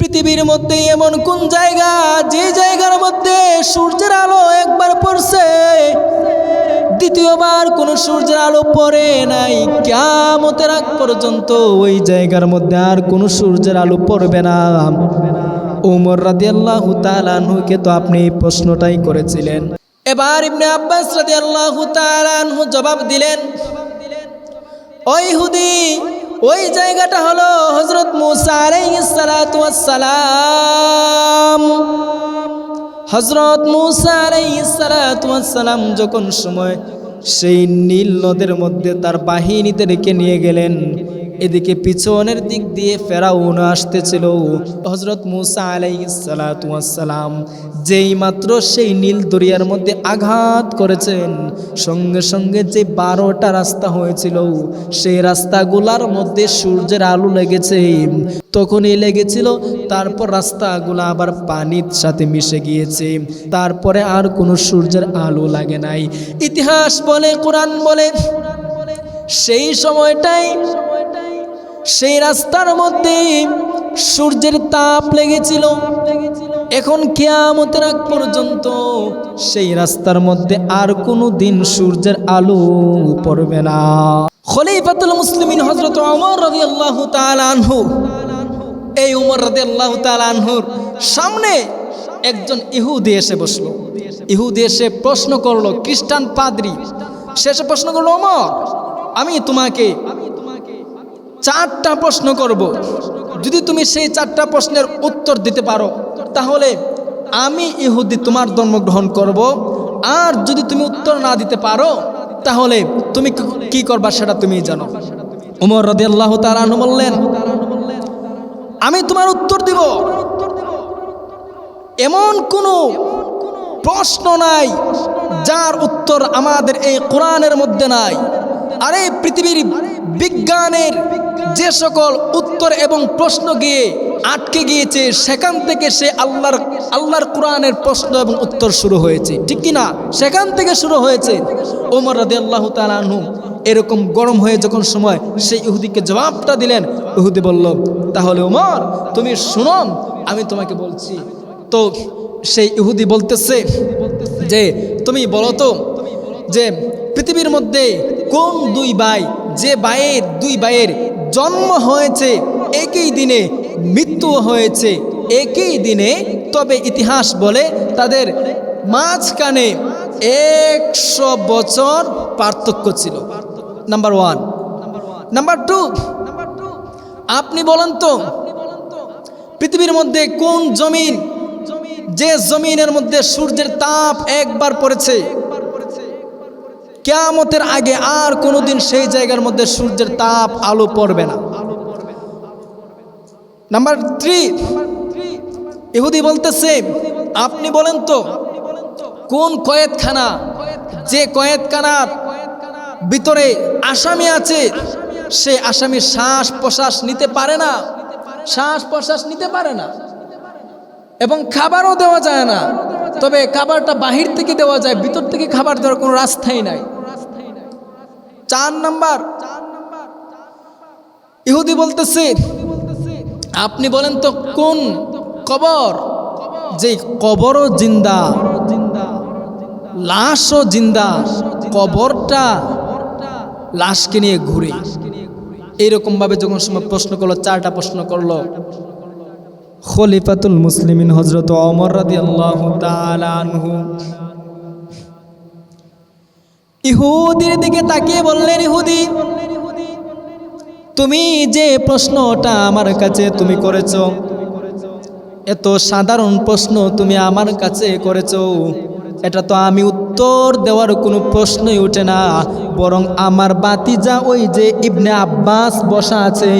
পৃথিবীর মধ্যে এমন কোন জায়গা? যে জায়গার মধ্যে সূর্যের আলো একবার পড়ছে, দ্বিতীয়বার কোনো সূর্যের আলো পড়ে নাই। কেমতের আগ পর্যন্ত ওই জায়গার মধ্যে আর কোনো সূর্যের আলো পড়বে না। উমর রাদি আল্লাহ তালানহুকে তো আপনি এই প্রশ্নটাই করেছিলেন। এবার ইবনে আব্বাস রাদি আল্লাহ তালানহু জবাব দিলেন ওই হুদি ওই জায়গাটা হলো হজরত মুসা সালাম হজরত মুসা সালাম যখন সময় সেই নীল নদের মধ্যে তার বাহিনীতে বাহিনীদেরকে নিয়ে গেলেন এদিকে পিছনের দিক দিয়ে ফেরাউন আসতেছিল। হজরত মুসা আলাইসালাম যেই মাত্র সেই নীল দরিয়ার মধ্যে আঘাত করেছেন, সঙ্গে সঙ্গে যে বারোটা রাস্তা হয়েছিল, সেই রাস্তাগুলার মধ্যে সূর্যের আলো লেগেছে। তখনই লেগেছিল, তারপর রাস্তাগুলো আবার পানির সাথে মিশে গিয়েছে। তারপরে আর কোনো সূর্যের আলো লাগে নাই। ইতিহাস বলে, কোরআন বলে, সেই সময়টাই সেই রাস্তার মধ্যে সূর্যের তাপ লেগেছিল। এখন কেয়ামতের আগ পর্যন্ত সেই রাস্তার মধ্যে আর কোনো দিন সূর্যের আলো পড়বে না। খলিফাতুল মুসলিমিন হজরত অমর রবি আল্লাহ আনহু, এই উমর রদি আল্লাহ আনহুর সামনে একজন ইহুদি এসে বসল। ইহুদি এসে প্রশ্ন করল, খ্রিস্টান পাদ্রি? শেষে প্রশ্ন করল অমর আমি তোমাকে চারটা প্রশ্ন করব। যদি তুমি সেই চারটা প্রশ্নের উত্তর দিতে পারো, তাহলে আমি ইহুদি তোমার ধর্ম গ্রহণ করব। আর যদি তুমি উত্তর না দিতে পারো, তাহলে তুমি কি- করবা সেটা তুমি জানো। উমর রদি আল্লাহ তালাহু বললেন, আমি তোমার উত্তর দিব। এমন কোনো প্রশ্ন নাই যার উত্তর আমাদের এই কোরআনের মধ্যে নাই। আরে পৃথিবীর বিজ্ঞানের যে সকল উত্তর এবং প্রশ্ন গিয়ে আটকে গিয়েছে, সেখান থেকে সে আল্লাহর আল্লাহর কোরআনের প্রশ্ন এবং উত্তর শুরু হয়েছে। ঠিক কি না সেখান থেকে শুরু হয়েছে। ওমর রাদি আল্লাহ তালাহু এরকম গরম হয়ে যখন সময় সেই ইহুদিকে জবাবটা দিলেন ইহুদি বলল, তাহলে ওমর, তুমি শুনো, আমি তোমাকে বলছি। তো সেই ইহুদি বলতেছে যে, তুমি বলো তো যে, পৃথিবীর মধ্যে কোন দুই ভাই, যে ভাইয়ের দুই ভাইয়ের জন্ম হয়েছে একই দিনে মৃত্যু হয়েছে একই দিনে। তবে ইতিহাস বলে তাদের মাঝখানে একশো বছর পার্থক্য ছিল। নাম্বার ওয়ান নাম্বার টু আপনি বলেন তো, পৃথিবীর মধ্যে কোন জমিন, যে জমিনের মধ্যে সূর্যের তাপ একবার পড়েছে? কেয়ামতের আগে আর কোনোদিন সেই জায়গার মধ্যে সূর্যের তাপ, আলো পড়বে না। নাম্বার থ্রি ইহুদি বলতেছে, আপনি বলেন তো, কোন কয়েদখানা, যে কয়েদখানার ভিতরে আসামি আছে, সে আসামি শ্বাস প্রশ্বাস নিতে পারে না শ্বাস প্রশ্বাস নিতে পারে না, এবং খাবারও দেওয়া যায় না। তবে খাবারটা বাহির থেকে দেওয়া যায়, ভিতর থেকে খাবার দেওয়ার কোনো রাস্তাই নাই। চার নাম্বার, ইহুদি বলতেছে, আপনি বলেন তো কোন কবর? যে কবরও জিন্দা, লাশও জিন্দা, কবরটা লাশকে নিয়ে ঘুরে। এইরকম ভাবে যখন সময় প্রশ্ন করল, চারটা প্রশ্ন করল খলিফাতুল মুসলিমিন হজরত অমর রাদি আল্লাহ ইহুদির দিকে তাকিয়ে বললেন, ইহুদি, তুমি যে প্রশ্নটা আমার কাছে তুমি করেছ, এত সাধারণ প্রশ্ন তুমি আমার কাছে করেছ। এটা তো আমি উত্তর দেওয়ার কোনো প্রশ্নই ওঠে না। বরং আমার বাতিজা ওই যে ইবনে আব্বাস বসা আছে,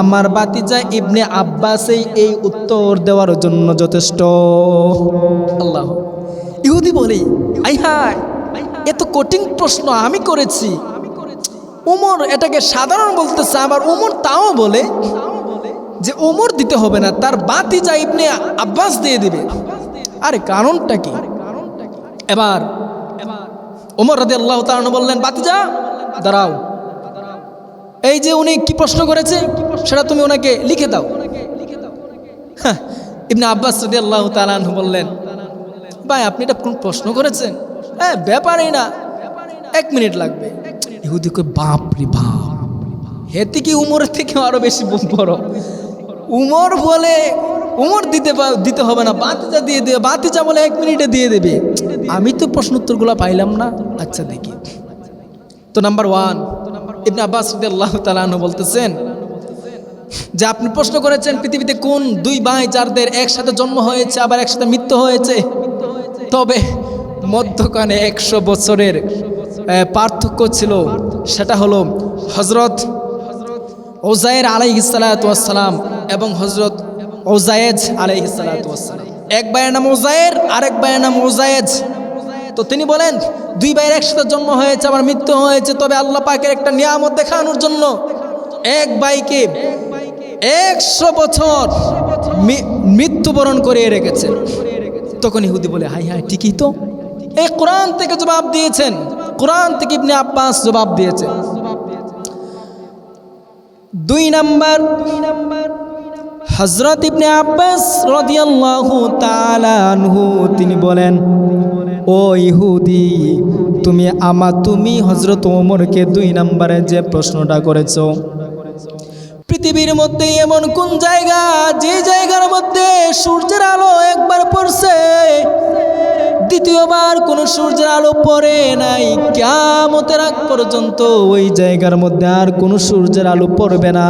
আমার বাতিজা ইবনে আব্বাসেই এই উত্তর দেওয়ার জন্য যথেষ্ট। আল্লাহ। ইহুদি বলি, আই হায়, এত কঠিন প্রশ্ন আমি করেছি। উমর এটাকে সাধারণ বলতেছে, আবার উমর তাও বলে যে উমর দিতে হবে না, তার বাতি যা ইবনে আব্বাস দিয়ে দিবে। আরে কারণটা কি? এবার ওমর রাদি আল্লাহ তালন বললেন বাতিজা দাঁড়াও। এই যে উনি কি প্রশ্ন করেছে সেটা তুমি ওনাকে লিখে দাও। হ্যাঁ, ইবনে আব্বাস রদি আল্লাহ তালান বললেন ভাই আপনি এটা কোন প্রশ্ন করেছেন? হ্যাঁ ব্যাপারই না। এক মিনিট লাগবে। ইহুদি কই বাপ রে বাপ হেতে কি উমরের থেকে আরও বেশি বড়? উমর বলে উমর দিতে দিতে হবে না বাতিজা দিয়ে দেবে বাতিজা বলে এক মিনিটে দিয়ে দেবে। আমি তো প্রশ্ন উত্তরগুলো পাইলাম না। আচ্ছা দেখি। তো নাম্বার ওয়ান ইবনে আব্বাস আল্লাহ তালাহ বলতেছেন যে আপনি প্রশ্ন করেছেন, পৃথিবীতে কোন দুই ভাই যাদের একসাথে জন্ম হয়েছে, আবার একসাথে মৃত্যু হয়েছে? তবে মধ্যখানে একশো বছরের পার্থক্য ছিল। সেটা হলো হজরত ওজায়ের আলাই সালাম এবং হজরত ওজায়েজ আলাই সালাম। এক ভাইয়ের নাম ওজায়ের আরেক ভাইয়ের নাম ওজায়েজ তো তিনি বলেন, দুই ভাইয়ের একসাথে জন্ম হয়েছে আমার মৃত্যু হয়েছে, তবে আল্লাহ পাকের একটা নিয়ামত দেখানোর জন্য এক ভাইকে একশো বছর মৃত্যুবরণ করিয়ে রেখেছেন তখন ইহুদি বলে হাই হাই ঠিকই তো। এই কোরআন থেকে জবাব দিয়েছেন। কোরআন থেকে ইবনে আব্বাস জবাব দিয়েছেন দুই নাম্বার দুই নাম্বার হজরত ইবনে আব্বাস রাদিয়াল্লাহু তাআলা আনহু, তিনি বলেন, ও ইহুদি, তুমি আমা, তুমি হজরত ওমরকে দুই নম্বরে যে প্রশ্নটা করেছ, পৃথিবীর মধ্যে এমন কোন জায়গা, যে জায়গার মধ্যে সূর্যের আলো একবার পড়ছে, দ্বিতীয়বার কোনো সূর্যের আলো পড়ে নাই কেমতের আগ পর্যন্ত ওই জায়গার মধ্যে আর কোনো সূর্যের আলো পড়বে না।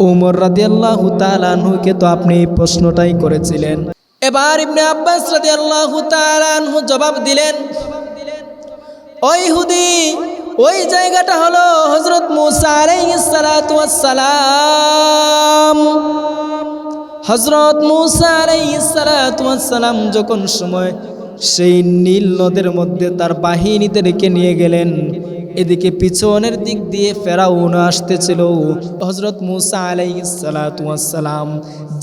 ওমর রাদিয়াল্লাহু তাআলা আনহুকে তো আপনি এই প্রশ্নটাই করেছিলেন। এবার ইবনে আব্বাস রাদিয়াল্লাহু তাআলা আনহু জবাব দিলেন ওই হুদি ওই জায়গাটা হলো হজরত মুসা হজরত মুসা যখন সময় সেই নীল নদের মধ্যে তার বাহিনীতে রেখে নিয়ে গেলেন এদিকে পিছনের দিক দিয়ে ফেরাউন আসতেছিল। হজরত মুসা আলাইসালাম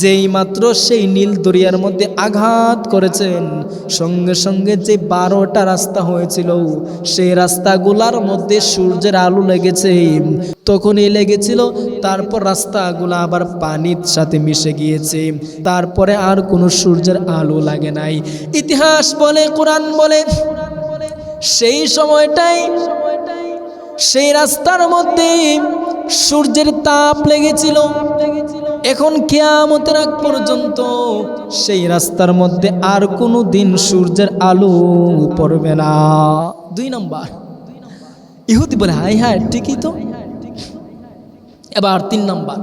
যেই মাত্র সেই নীল দরিয়ার মধ্যে আঘাত করেছেন, সঙ্গে সঙ্গে যে বারোটা রাস্তা হয়েছিল, সেই রাস্তাগুলার মধ্যে সূর্যের আলো লেগেছে। তখনই লেগেছিল, তারপর রাস্তাগুলো আবার পানির সাথে মিশে গিয়েছে। তারপরে আর কোনো সূর্যের আলো লাগে নাই। ইতিহাস বলে, কোরআন বলে, সেই সময়টাই সেই রাস্তার মধ্যে সূর্যের তাপ লেগেছিল। এখন কেয়ামতের আগ পর্যন্ত সেই রাস্তার মধ্যে আর কোনো দিন সূর্যের আলো পড়বে না। দুই নম্বর, ইহুদি বলে হাই হাই ঠিকই তো। এবার তিন নম্বর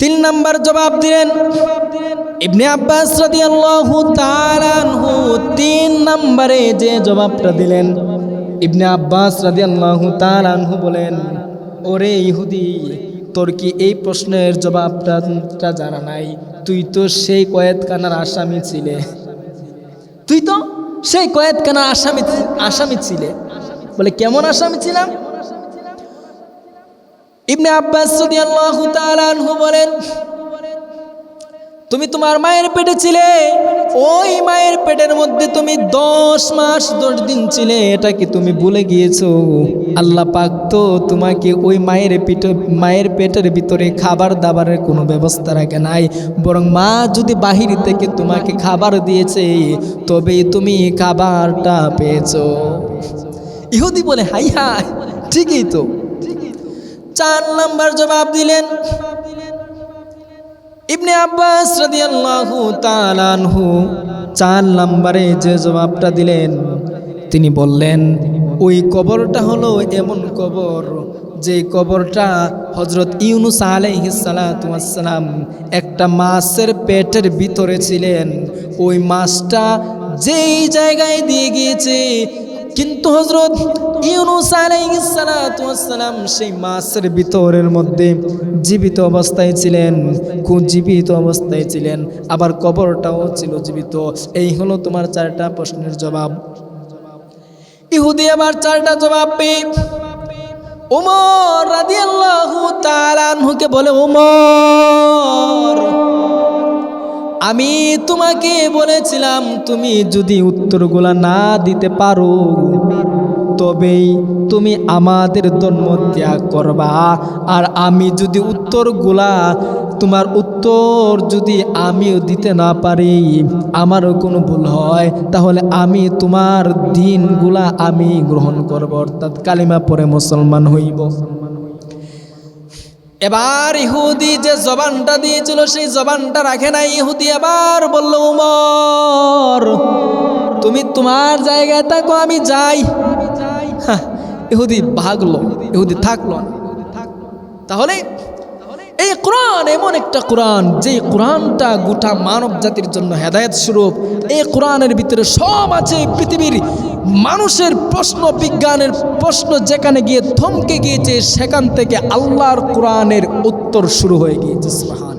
তিন নম্বর জবাব দিলেন ইবনে আব্বাস রাদিয়াল্লাহু তাআলা তিন নম্বরে যে জবাবটা দিলেন ইবনে আব্বাস রাদিয়াল্লাহু তাআলা আনহু বলেন, ওরে ইহুদি, তোর কি এই প্রশ্নের জবাবটা জানা নাই? তুই তো সেই কয়েদখানার আসামি ছিলে। তুই তো সেই কয়েদখানার আসামি আসামি ছিলে? বলে, কেমন আসামি ছিলাম? ইবনে আব্বাস রাদিয়াল্লাহু তাআলা আনহু বলেন, তুমি তোমার মায়ের পেটে ছিলে ওই মায়ের পেটের মধ্যে তুমি দশ মাস দশ দিন ছিলে, এটা কি তুমি ভুলে গিয়েছো? আল্লাহ পাক তো তোমাকে ওই মায়ের পিঠ, মায়ের পেটের ভিতরে খাবার দাবারের কোনো ব্যবস্থা রাখে নাই। বরং মা যদি বাহির থেকে তোমাকে খাবার দিয়েছে, তবেই তুমি খাবারটা পেয়েছ। ইহুদি বলে, হাই হাই, ঠিকই তো। চার নাম্বার জবাব দিলেন ইবনে আব্বাস রাদিয়াল্লাহু তাআলা আনহু চার নাম্বারে যে জবাবটা দিলেন, তিনি বললেন, ওই কবরটা হলো এমন কবর যে কবরটা হজরত ইউনুস আলাইহিসালাম একটা মাছের পেটের ভিতরে ছিলেন। ওই মাছটা যেই জায়গায় দিয়ে গিয়েছে কিন্তু হজরত ইউনুস আলাইহিসসালাম সেই মাছের ভিতরের মধ্যে জীবিত অবস্থায় ছিলেন জীবিত অবস্থায় ছিলেন, আবার কবরটাও ছিল জীবিত। এই হলো তোমার চারটা প্রশ্নের জবাব। ইহুদি আবার চারটা জবাব পেয়ে উমর রাদিয়াল্লাহু তাআলা আনহুকে বলে, উমর! আমি তোমাকে বলেছিলাম, তুমি যদি উত্তরগুলা না দিতে পারো, তবেই তুমি আমাদের ধর্ম ত্যাগ করবা। আর আমি যদি উত্তরগুলা, তোমার উত্তর যদি আমিও দিতে না পারি, আমারও কোনো ভুল হয়, তাহলে আমি তোমার দিনগুলা আমি গ্রহণ করব, অর্থাৎ কালিমা পরে মুসলমান হইব। এবার ইহুদি যে জবানটা দিয়েছিল সেই জবানটা রাখে নাই। ইহুদি এবার বলল উমর তুমি তোমার জায়গায় থাকো আমি যাই। হ্যাঁ, ইহুদি ভাগলো ইহুদি থাকল। তাহলে এই কোরআন, এমন একটা কোরআন যে কোরআনটা গোটা মানব জাতির জন্য হেদায়ত স্বরূপ। এই কোরআনের ভিতরে সব আছে পৃথিবীর মানুষের প্রশ্ন, বিজ্ঞানের প্রশ্ন, যেখানে গিয়ে থমকে গিয়েছে, সেখান থেকে আল্লাহর কোরআনের উত্তর শুরু হয়ে গিয়েছে সুবহান